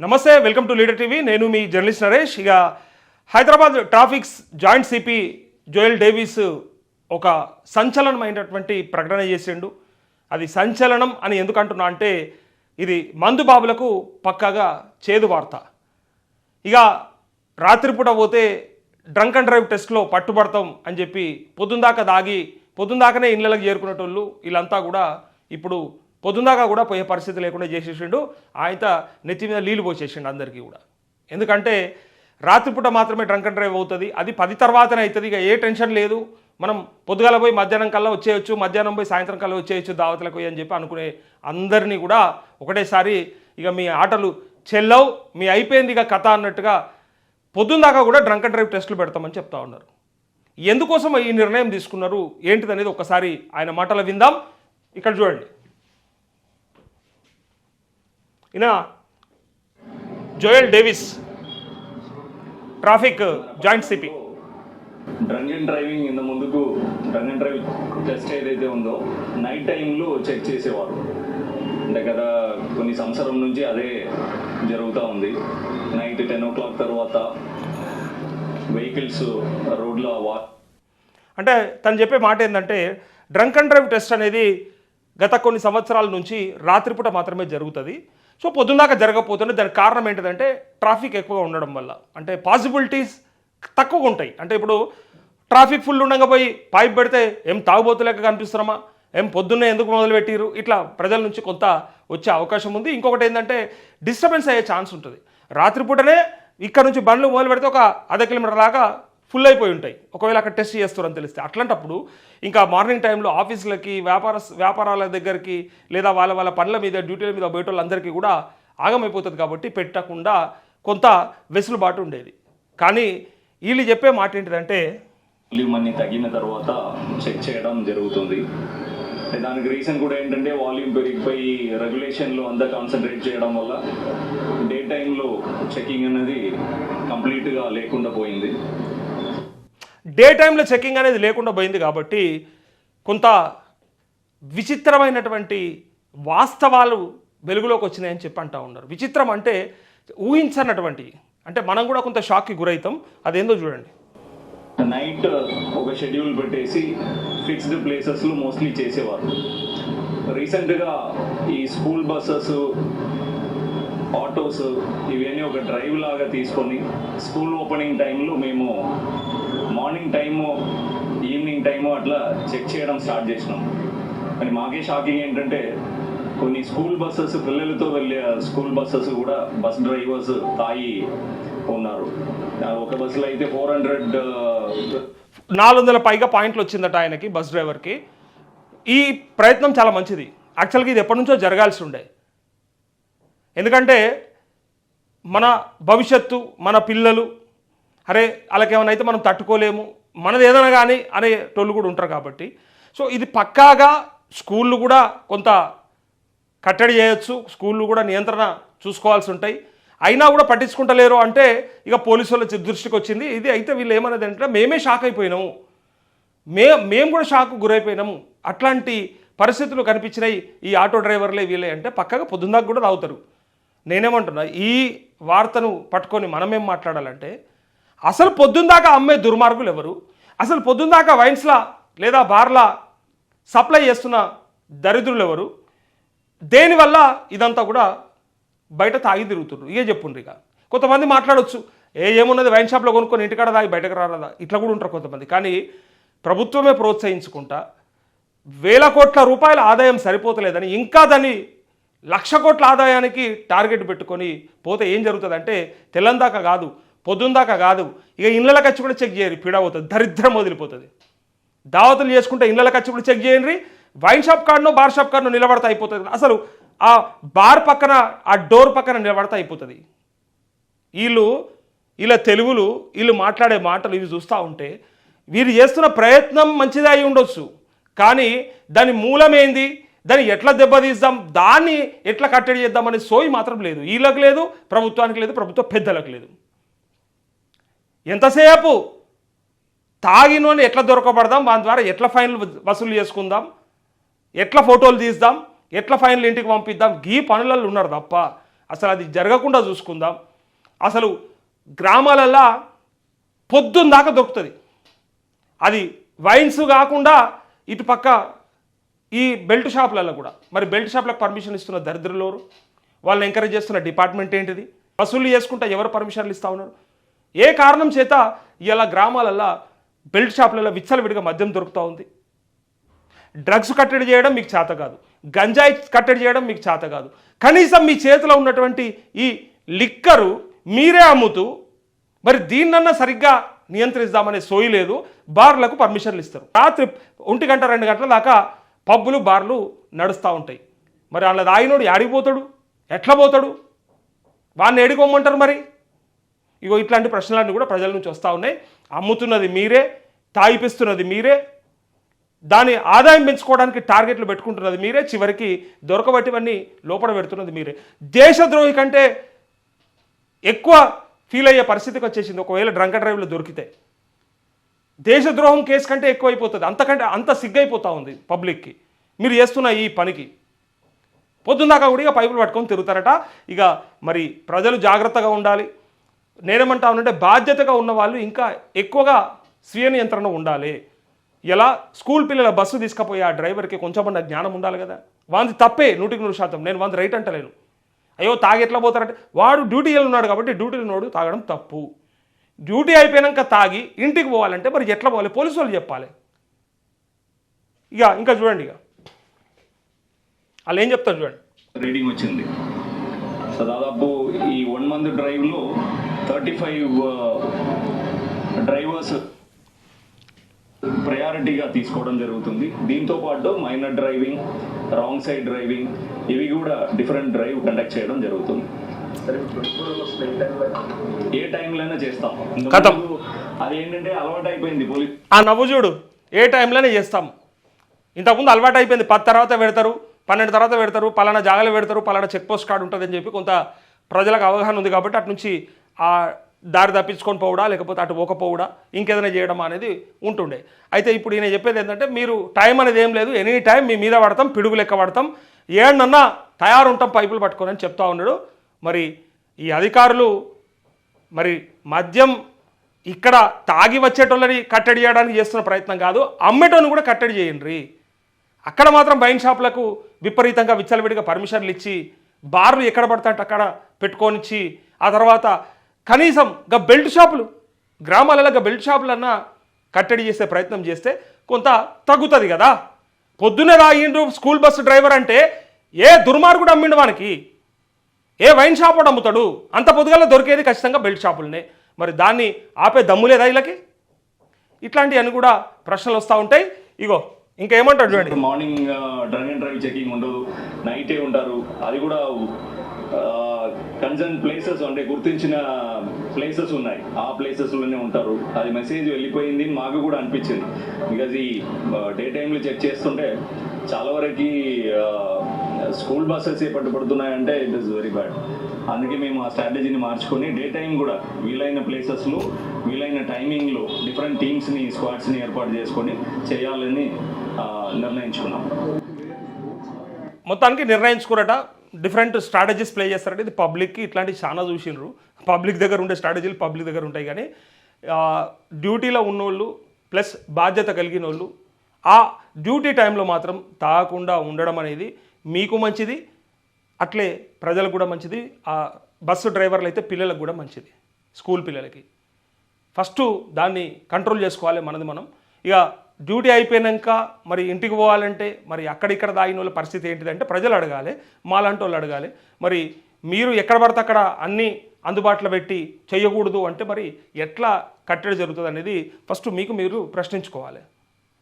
నమస్తే welcome to leader TV. నేను మీ journalist Naresh. ఇక Hyderabad traffics joint CP Joel Davis ఒక సంచలనమైనటువంటి ప్రకటన చేసిండు. అది సంచలనం అని ఎందుకు అంటున్నా అంటే ఇది మందు బాబులకు పక్కాగా చేదు వార్త. ఇక రాత్రిపూట పోతే డ్రంక్ అండ్ డ్రైవ్ టెస్ట్లో పట్టుబడతాం అని చెప్పి పొద్దుందాకా దాగి పొద్దుందాకనే ఇళ్ళకి చేరుకునేటోళ్ళు వీళ్ళంతా కూడా ఇప్పుడు పొద్దుందాకా కూడా పోయే పరిస్థితి లేకుండా చేసేసిండు. ఆయన నెత్తి మీద నీళ్ళు పోసేసిండు అందరికీ కూడా. ఎందుకంటే రాత్రిపూట మాత్రమే డ్రంక్ అండ్ డ్రైవ్ అవుతుంది. అది పది తర్వాతనే అవుతుంది ఇక ఏ టెన్షన్ లేదు. మనం పొద్దుగాల పోయి మధ్యాహ్నం కల్లా వచ్చేయచ్చు. మధ్యాహ్నం పోయి సాయంత్రం కల్లా వచ్చేయచ్చు దావతలకు పోయి అని చెప్పి అనుకునే అందరినీ కూడా ఒకటేసారి ఇక మీ ఆటలు చెల్లవు మీ అయిపోయింది ఇక కథ అన్నట్టుగా పొద్దుందాకా కూడా డ్రంక్ అండ్ డ్రైవ్ టెస్టులు పెడతామని చెప్తా ఉన్నారు. ఎందుకోసం ఈ నిర్ణయం తీసుకున్నారు? ఏంటిదనేది ఒకసారి ఆయన మాటలు విందాం. ఇక్కడ చూడండి. ఈయన Joel Davis traffic joint CP. Drunk and driving ఇంత ముందుకు డ్రంక్ అండ్ డ్రైవ్ టెస్ట్ ఏదైతే ఉందో నైట్ టైంలో చెక్ చేసేవారు. అంటే గత కొన్ని సంవత్సరం నుంచి అదే జరుగుతూ ఉంది. నైట్ టెన్ ఓ క్లాక్ తర్వాత వెహికల్స్ రోడ్లో వా అంటే తను చెప్పే మాట ఏంటంటే డ్రంక్ అండ్ డ్రైవ్ టెస్ట్ అనేది గత కొన్ని సంవత్సరాల నుంచి రాత్రిపూట మాత్రమే జరుగుతుంది. సో పొద్దున్నాక జరగకపోతుంది దానికి కారణం ఏంటంటే ట్రాఫిక్ ఎక్కువగా ఉండడం వల్ల. అంటే పాసిబిలిటీస్ తక్కువగా ఉంటాయి. అంటే ఇప్పుడు ట్రాఫిక్ ఫుల్ ఉండగా పోయి పైప్ పెడితే ఏం తాగుబోతులేక కనిపిస్తున్నామా? ఏం పొద్దున్నే ఎందుకు మొదలుపెట్టిరు ఇట్లా ప్రజల నుంచి కొంత వచ్చే అవకాశం ఉంది. ఇంకొకటి ఏంటంటే డిస్టర్బెన్స్ అయ్యే ఛాన్స్ ఉంటుంది. రాత్రిపూటనే ఇక్కడ నుంచి బండ్లు మొదలు పెడితే ఒక అర్ధ కిలోమీటర్ దాకా ఫుల్ అయిపోయి ఉంటాయి. ఒకవేళ అక్కడ టెస్ట్ చేస్తారని తెలిస్తే. అట్లాంటప్పుడు ఇంకా మార్నింగ్ టైంలో ఆఫీసులకి వ్యాపార వ్యాపారాల దగ్గరికి లేదా వాళ్ళ వాళ్ళ పనుల మీద డ్యూటీల మీద బయటోళ్ళందరికీ కూడా ఆగమైపోతుంది కాబట్టి పెట్టకుండా కొంత వెసులుబాటు ఉండేది. కానీ వీళ్ళు చెప్పే మాట ఏంటిదంటే వాల్యూమ్ తగ్గిన తర్వాత చెక్ చేయడం జరుగుతుంది. దానికి రీజన్ కూడా ఏంటంటే వాల్యూమ్ పెరిగిపోయి రెగ్యులేషన్లో అంతా కాన్సన్ట్రేట్ చేయడం వల్ల డే టైంలో చెకింగ్ అనేది కంప్లీట్గా లేకుండా పోయింది. డే టైంలో చెకింగ్ అనేది లేకుండా పోయింది కాబట్టి కొంత విచిత్రమైనటువంటి వాస్తవాలు వెలుగులోకి వచ్చినాయని చెప్పి అంటా ఉన్నారు. విచిత్రం అంటే ఊహించనటువంటి అంటే మనం కూడా కొంత షాక్కి గురవుతాం. అదేందో చూడండి. నైట్ ఒక షెడ్యూల్ పెట్టేసి ఫిక్స్డ్ ప్లేసెస్లో మోస్ట్లీ చేసేవారు రీసెంట్గా ఈ స్కూల్ బస్సెస్ ఆటోస్ ఇవన్నీ ఒక డ్రైవ్ లాగా తీసుకొని స్కూల్ ఓపెనింగ్ టైంలో మేము మార్నింగ్ టైము ఈవినింగ్ టైము అట్లా చెక్ చేయడం స్టార్ట్ చేసినాం. కానీ మాకే షాకింగ్ ఏంటంటే కొన్ని స్కూల్ బస్సెస్ పిల్లలతో వెళ్ళే స్కూల్ బస్సెస్ కూడా బస్ డ్రైవర్స్ తాగి ఉన్నారు. ఒక బస్సులో అయితే ఫోర్ హండ్రెడ్ నాలుగు వందల పైగా పాయింట్లు వచ్చిందట ఆయనకి బస్ డ్రైవర్కి. ఈ ప్రయత్నం చాలా మంచిది. యాక్చువల్గా ఇది ఎప్పటి నుంచో జరగాల్సి ఉండే. ఎందుకంటే మన భవిష్యత్తు మన పిల్లలు అరే వాళ్ళకేమైనా అయితే మనం తట్టుకోలేము. మనది ఏదైనా కానీ అనే టోళ్ళు కూడా ఉంటారు కాబట్టి. సో ఇది పక్కాగా స్కూళ్ళు కూడా కొంత కట్టడి చేయొచ్చు. స్కూళ్ళు కూడా నియంత్రణ చూసుకోవాల్సి ఉంటాయి. అయినా కూడా పట్టించుకుంటలేరు అంటే ఇక పోలీసు వాళ్ళ దృష్టికి వచ్చింది. ఇది అయితే వీళ్ళు ఏమన్నది అంటే మేమే షాక్ అయిపోయినాము. మే మేము కూడా షాక్ గురైపోయినాము. అట్లాంటి పరిస్థితులు కనిపించినాయి ఈ ఆటో డ్రైవర్లే వీళ్ళే అంటే పక్కగా పొద్దున్నాక కూడా తాగుతారు. నేనేమంటున్నా ఈ వార్తను పట్టుకొని మనమేం మాట్లాడాలంటే అసలు పొద్దుందాకా అమ్మే దుర్మార్గులు ఎవరు అసలు పొద్దుందాకా వైన్స్లా లేదా బార్లా సప్లై చేస్తున్న దరిద్రులు ఎవరు దేనివల్ల ఇదంతా కూడా బయట తాగి తిరుగుతుండ్రు? ఇదే చెప్పుండ్రు ఇక. కొంతమంది మాట్లాడవచ్చు ఏ ఏమున్నది వైన్ షాప్లో కొనుక్కొని ఇంటికాడ తాగి బయటకు రారదా? ఇట్లా కూడా ఉంటారు కొంతమంది. కానీ ప్రభుత్వమే ప్రోత్సహించుకుంటా వేల కోట్ల రూపాయల ఆదాయం సరిపోతలేదని ఇంకా దాన్ని లక్ష కోట్ల ఆదాయానికి టార్గెట్ పెట్టుకొని పోతే ఏం జరుగుతుందంటే తెల్లందాకా కాదు పొద్దుందాకా కాదు ఇక ఇళ్ళకి వచ్చి కూడా చెక్ చేయరు పీడ అవుతుంది దరిద్రం వదిలిపోతుంది. దావతులు చేసుకుంటే ఇళ్ళకి వచ్చి కూడా చెక్ చేయండి వైన్ షాప్ కార్డునో బార్ షాప్ కార్డునో నిలబడతా అయిపోతుంది. అసలు ఆ బార్ పక్కన ఆ డోర్ పక్కన నిలబడతా అయిపోతుంది. వీళ్ళు ఇలా తెలుగులు వీళ్ళు మాట్లాడే మాటలు ఇవి చూస్తూ ఉంటే వీరు చేస్తున్న ప్రయత్నం మంచిదే అయి ఉండొచ్చు. కానీ దాని మూలమేంది దాన్ని ఎట్లా దెబ్బతీద్దాం దాన్ని ఎట్లా కట్టడి చేద్దామనే సోయి మాత్రం లేదు. వీళ్ళకి లేదు ప్రభుత్వానికి లేదు ప్రభుత్వ పెద్దలకు లేదు. ఎంతసేపు? తాగినోని ఎట్లా దొరకబడదాం? దాని ద్వారా ఎట్లా ఫైన్లు వసూలు చేసుకుందాం? ఎట్లా ఫోటోలు తీద్దాం? ఎట్లా ఫైన్లు ఇంటికి పంపిద్దాం? గీ పనులలో ఉన్నారు తప్ప అసలు అది జరగకుండా చూసుకుందాం. అసలు గ్రామాలల్లో పొద్దున్న దాకా దొరుకుతుంది. అది వైన్స్ కాకుండా ఇటు పక్క ఈ బెల్ట్ షాపులలో కూడా. మరి బెల్ట్ షాపులకు పర్మిషన్ ఇస్తున్న దరిద్రులోరు వాళ్ళని ఎంకరేజ్ చేస్తున్న డిపార్ట్మెంట్ ఏంటిది? వసూలు చేసుకుంటా ఎవరు పర్మిషన్లు ఇస్తా ఉన్నారు? ఏ కారణం చేత ఇలా గ్రామాలల్లో బెల్ట్ షాపులలో విచ్చలవిడిగా మద్యం దొరుకుతూ ఉంది? డ్రగ్స్ కట్టడి చేయడం మీకు చేత కాదు. గంజాయి కట్టడి చేయడం మీకు చేత కాదు. కనీసం మీ చేతిలో ఉన్నటువంటి ఈ లిక్కరు మీరే అమ్ముతూ మరి దీన్నన్నా సరిగ్గా నియంత్రిస్తామనే సోయి లేదు. బార్లకు పర్మిషన్లు ఇస్తారు. రాత్రి ఒంటి గంట రెండు గంటల దాకా పబ్బులు బార్లు నడుస్తూ ఉంటాయి. మరి వాళ్ళ దాయినోడు ఆడిపోతాడు ఎట్లా పోతాడు? వాడిని ఏడుకోమంటారు మరి? ఇగో ఇట్లాంటి ప్రశ్నలన్నీ కూడా ప్రజల నుంచి వస్తూ ఉన్నాయి. అమ్ముతున్నది మీరే తాయిపిస్తున్నది మీరే దాని ఆదాయం పెంచుకోవడానికి టార్గెట్లు పెట్టుకుంటున్నది మీరే చివరికి దొరకబట్టివన్నీ లోపల పెడుతున్నది మీరే. దేశద్రోహి కంటే ఎక్కువ ఫీల్ అయ్యే పరిస్థితికి వచ్చేసింది. ఒకవేళ డ్రంక్ డ్రైవ్లో దొరికితే దేశద్రోహం కేసు కంటే ఎక్కువ అయిపోతుంది అంతకంటే అంత సిగ్గైపోతూ ఉంది పబ్లిక్కి మీరు చేస్తున్న ఈ పనికి పొద్దున్నాక కూడా ఇక పైపులు పట్టుకొని తిరుగుతారట. ఇక మరి ప్రజలు జాగ్రత్తగా ఉండాలి. నేనేమంటా ఉంటే బాధ్యతగా ఉన్న వాళ్ళు ఇంకా ఎక్కువగా స్వీయ నియంత్రణ ఉండాలి. ఎలా? స్కూల్ పిల్లల బస్సు తీసుకుపోయి ఆ డ్రైవర్కి కొంచెమన్నా జ్ఞానం ఉండాలి కదా. వాంది తప్పే నూటికి నూరు శాతం. నేను వాంది రైట్ అంటలేను అయ్యో తాగి ఎట్లా పోతారంటే వాడు డ్యూటీలో ఉన్నాడు కాబట్టి డ్యూటీలో ఉన్నాడు తాగడం తప్పు. డ్యూటీ అయిపోయాక తాగి ఇంటికి పోవాలంటే మరి ఎట్లా పోవాలి? పోలీసు వాళ్ళు చెప్పాలి. ఇక ఇంకా చూడండి ఇక. వాళ్ళు ఏం చెప్తారు చూడండి. రీడింగ్ వచ్చింది. సో దాదాపు ఈ వన్ మంత్ డ్రైవ్లో థర్టీ ఫైవ్ డ్రైవర్స్ ప్రయారిటీగా తీసుకోవడం జరుగుతుంది. దీంతో పాటు minor driving wrong side driving ఇవి కూడా డిఫరెంట్ డ్రైవ్ కండక్ట్ చేయడం జరుగుతుంది. ఏ టైంలోనే చేస్తాం. అదేంటంటే అలవాటు అయిపోయింది పోలీస్ ఆ నవ్వు చూడు. ఏ టైంలోనే చేస్తాం. ఇంతకుముందు అలవాటు అయిపోయింది పది తర్వాత పెడతారు. పన్నెండు తర్వాత పెడతారు పలానా జాగాలో పెడతారు పలానా చెక్ పోస్ట్ కార్డు ఉంటుందని చెప్పి కొంత ప్రజలకు అవగాహన ఉంది కాబట్టి అటు నుంచి ఆ దారి తప్పించుకొని పోవడా లేకపోతే అటు పోకపోవడా ఇంకేదైనా చేయడం అనేది ఉంటుండే. అయితే ఇప్పుడు ఈయన చెప్పేది ఏంటంటే మీరు టైం అనేది ఏం లేదు ఎనీ టైం మీ మీద పడతాం పిడుగు లెక్క పడతాం ఏడన్నా తయారుంటాం పైపులు పట్టుకొని అని చెప్తా ఉన్నాడు. మరి ఈ అధికారులు మరి మద్యం ఇక్కడ తాగి వచ్చేటోళ్ళని కట్టడి చేయడానికి చేస్తున్న ప్రయత్నం కాదు అమ్మేటోని కూడా కట్టడి చేయండి. అక్కడ మాత్రం వైన్ షాపులకు విపరీతంగా విచ్చలవిడిగా పర్మిషన్లు ఇచ్చి బార్లు ఎక్కడ పడితే అక్కడ పెట్టుకొనిచ్చి ఆ తర్వాత కనీసం గా బెల్ట్ షాపులు గ్రామాలలో గా బెల్ట్ షాపులన్నా కట్టడి చేసే ప్రయత్నం చేస్తే కొంత తగ్గుతుంది కదా. పొద్దున్నే రాగిండు స్కూల్ బస్సు డ్రైవర్ అంటే ఏ దుర్మార్గుడు అమ్మిండు వానికి? ఏ వైన్ షాప్ వాడు అమ్ముతాడు? అంత పొద్దుగల దొరికేది ఖచ్చితంగా బెల్ట్ షాపులనే. మరి దాన్ని ఆపే దమ్ము లేదా వీళ్ళకి? ఇట్లాంటివన్నీ కూడా ప్రశ్నలు వస్తూ ఉంటాయి. ఇగో ఇంకేమంటాడు చూడండి. Morning drunk and drive checking ఉండదు. నైటే ఉంటారు. అది కూడా కన్సర్న్ ప్లేసెస్ అంటే గుర్తించిన ప్లేసెస్ ఉన్నాయి. ఆ ప్లేసెస్లోనే లోనే ఉంటారు. అది మెసేజ్ వెళ్ళిపోయింది. మాకు కూడా అనిపించింది. బికాజ్ ఈ డే టైంలో చెక్ చేస్తుంటే చాలా వరకు స్కూల్ బస్సెస్ ఏ పట్టుబడుతున్నాయంటే ఇట్ ఇస్ వెరీ బ్యాడ్ అందుకే మేము ఆ స్ట్రాటజీని మార్చుకొని డే టైం కూడా వీలైన ప్లేసెస్లో వీలైన టైమింగ్లో డిఫరెంట్ టీమ్స్ని స్క్వాడ్స్ని ఏర్పాటు చేసుకొని చేయాలని నిర్ణయించుకున్నాం. మొత్తానికి నిర్ణయించుకున్నట డిఫరెంట్ స్ట్రాటజీస్ ప్లే చేస్తారంటే ఇది పబ్లిక్కి ఇట్లాంటివి చాలా చూసిండ్రు. పబ్లిక్ దగ్గర ఉండే స్ట్రాటజీలు పబ్లిక్ దగ్గర ఉంటాయి కానీ డ్యూటీలో ఉన్నోళ్ళు ప్లస్ బాధ్యత కలిగిన వాళ్ళు ఆ డ్యూటీ టైంలో మాత్రం తాగకుండా ఉండడం అనేది మీకు మంచిది అట్లే ప్రజలకు కూడా మంచిది ఆ బస్సు డ్రైవర్లు అయితే పిల్లలకు కూడా మంచిది స్కూల్ పిల్లలకి. ఫస్ట్ దాన్ని కంట్రోల్ చేసుకోవాలి మనది మనం. ఇక డ్యూటీ అయిపోయాక మరి ఇంటికి పోవాలంటే మరి అక్కడిక్కడ దాగిన వాళ్ళ పరిస్థితి ఏంటిదంటే ప్రజలు అడగాలి మాలాంటి వాళ్ళు అడగాలి. మరి మీరు ఎక్కడ పడితే అక్కడ అన్నీ అందుబాటులో పెట్టి చేయకూడదు అంటే మరి ఎట్లా కట్టడి జరుగుతుంది అనేది ఫస్ట్ మీకు మీరు ప్రశ్నించుకోవాలి.